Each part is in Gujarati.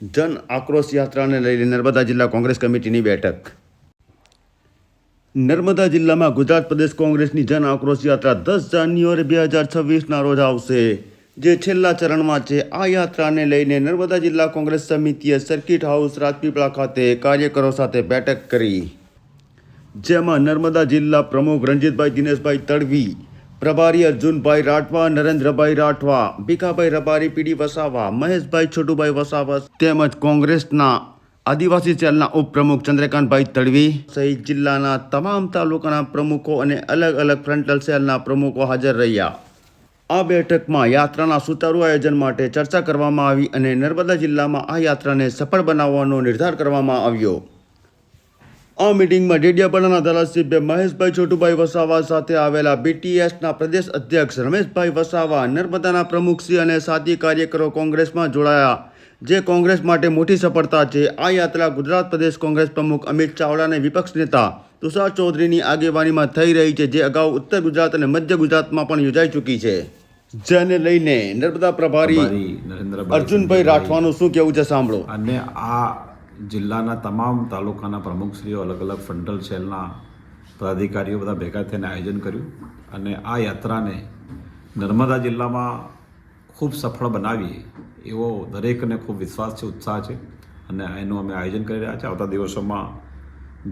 જન આક્રોશ યાત્રાને લઈને નર્મદા જિલ્લા કોંગ્રેસ કમિટીની બેઠક. નર્મદા જિલ્લામાં ગુજરાત પ્રદેશ કોંગ્રેસની જન આક્રોશ યાત્રા દસ જાન્યુઆરી બે હજાર છવ્વીસના રોજ આવશે, જે છેલ્લા ચરણમાં છે. આ યાત્રાને લઈને નર્મદા જિલ્લા કોંગ્રેસ સમિતિએ સર્કિટ હાઉસ રાજપીપળા ખાતે કાર્યકરો સાથે બેઠક કરી. જેમાં નર્મદા જિલ્લા પ્રમુખ રણજીતભાઈ દિનેશભાઈ તડવી પ્રભારી અર્જુનભાઈ રાઠવા, નરેન્દ્રભાઈ રાઠવા, ભીખાભાઈ રબારી, પીડી વસાવા, મહેશભાઈ છોટુભાઈ વસાવા તેમજ કોંગ્રેસના આદિવાસી સેલના ઉપપ્રમુખ ચંદ્રકાંતભાઈ તડવી સહિત જિલ્લાના તમામ તાલુકાના પ્રમુખો અને અલગ અલગ ફ્રન્ટલ સેલના પ્રમુખો હાજર રહ્યા. આ બેઠકમાં યાત્રાના સુચારુ આયોજન માટે ચર્ચા કરવામાં આવી અને નર્મદા જિલ્લામાં આ યાત્રાને સફળ બનાવવાનો નિર્ધાર કરવામાં આવ્યો. આ મિટિંગમાં ડેડિયાપાડાના ધારાસભ્ય મહેશભાઈ છોટુભાઈ વસાવા સાથે આવેલા બીટીએસના પ્રદેશ અધ્યક્ષ રમેશભાઈ વસાવા નર્મદાના પ્રમુખશ્રી અને સાથી કાર્યકરો કોંગ્રેસમાં જોડાયા. જે કોંગ્રેસ માટે મોટી સફળતા છે આ યાત્રા ગુજરાત પ્રદેશ કોંગ્રેસ પ્રમુખ અમિત ચાવડા અને વિપક્ષ નેતા તુષાર ચૌધરીની આગેવાનીમાં થઈ રહી છે જે અગાઉ ઉત્તર ગુજરાત અને મધ્ય ગુજરાતમાં પણ યોજાઈ ચૂકી છે. જેને લઈને નર્મદા પ્રભારી પ્રભારી અર્જુનભાઈ રાઠવાનું શું કેવું છે સાંભળો. અને આ જિલ્લાના તમામ તાલુકાના પ્રમુખશ્રીઓ, અલગ અલગ ફંડલ સેલના પદાધિકારીઓ બધા ભેગા થઈને આયોજન કર્યું અને આ યાત્રાને નર્મદા જિલ્લામાં ખૂબ સફળ બનાવીએ એવો દરેકને ખૂબ વિશ્વાસ છે, ઉત્સાહ છે અને એનું અમે આયોજન કરી રહ્યા છીએ. આવતા દિવસોમાં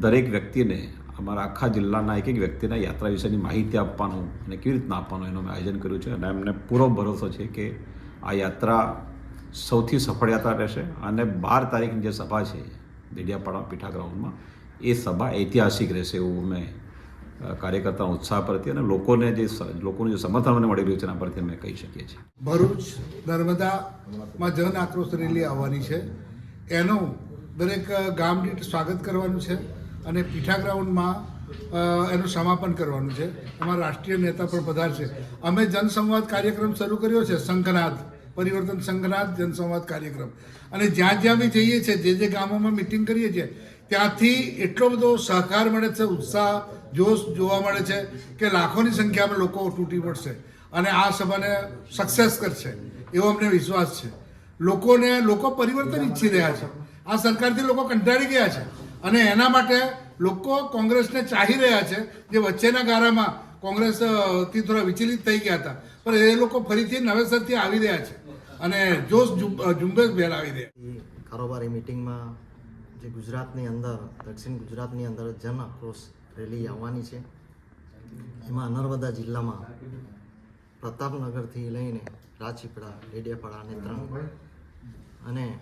દરેક વ્યક્તિને અમારા આખા જિલ્લાના એક એક વ્યક્તિને યાત્રા વિશેની માહિતી આપવાનું અને કેવી રીતના આપવાનું એનું અમે આયોજન કર્યું છે અને એમને પૂરો ભરોસો છે કે આ યાત્રા સૌથી સફળ યાત્રા રહેશે અને બાર તારીખની જે સભા છે, દેડિયાપાડા પીઠા ગ્રાઉન્ડમાં એ સભા ઐતિહાસિક રહેશે એવું અમે કાર્યકર્તા ઉત્સાહ પરથી અને લોકોને જે લોકોનું જે સમર્થન મને મળી રહ્યું છે એના પરથી અમે કહી શકીએ છીએ. ભરૂચ નર્મદામાં જન આક્રોશ રેલી આવવાની છે. એનું દરેક ગામ દીઠ સ્વાગત કરવાનું છે અને પીઠા ગ્રાઉન્ડમાં એનું સમાપન કરવાનું છે. અમારા રાષ્ટ્રીય નેતા પણ પધારશે. અમે જનસંવાદ કાર્યક્રમ શરૂ કર્યો છે, સંઘનાદ. પરિવર્તન સંઘના જનસંવાદ કાર્યક્રમ. અને જ્યાં જ્યાં બી જઈએ છીએ જે જે ગામોમાં મિટિંગ કરીએ છીએ ત્યાંથી એટલો બધો સહકાર મળે છે ઉત્સાહ જોશ જોવા મળે છે કે લાખોની સંખ્યામાં લોકો તૂટી પડશે. અને આ સભાને સક્સેસ કરશે એવો અમને વિશ્વાસ છે. લોકોને લોકો પરિવર્તન ઈચ્છી રહ્યા છે. આ સરકારથી લોકો કંટાળી ગયા છે. અને એના માટે લોકો કોંગ્રેસને ચાહી રહ્યા છે જે વચ્ચેના ગારામાં કોંગ્રેસ અ, થોડા વિચલિત થઈ ગયા હતા. પણ એ લોકો ફરીથી નવેસરથી આવી રહ્યા છે. અને જોશ ઝુંબેશ ફેલાવી દે. કારોબારી મિટિંગમાં જે ગુજરાતની અંદર, દક્ષિણ ગુજરાતની અંદર જન આક્રોશ રેલી આવવાની છે. એમાં નર્મદા જિલ્લામાં પ્રતાપનગરથી લઈને રાજપીપળા, ડેડિયાપાડા અને અને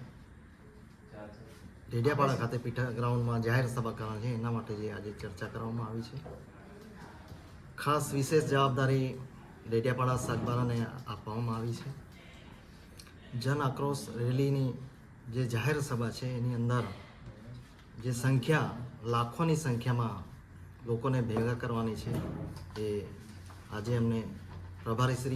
ડેડિયાપાડા ખાતે પીઠા ગ્રાઉન્ડમાં જાહેર સભા કરવાની છે. એના માટે જે આજે ચર્ચા કરવામાં આવી છે. ખાસ વિશેષ જવાબદારી ડેડિયાપાડા સાગબારાને આપવામાં આવી છે. જન આક્રોશ રેલીની જે જાહેર સભા છે, એની અંદર જે સંખ્યા, લાખોની સંખ્યામાં લોકોને ભેગા કરવાની છે, એ આજે અમને પ્રભારીશ્રી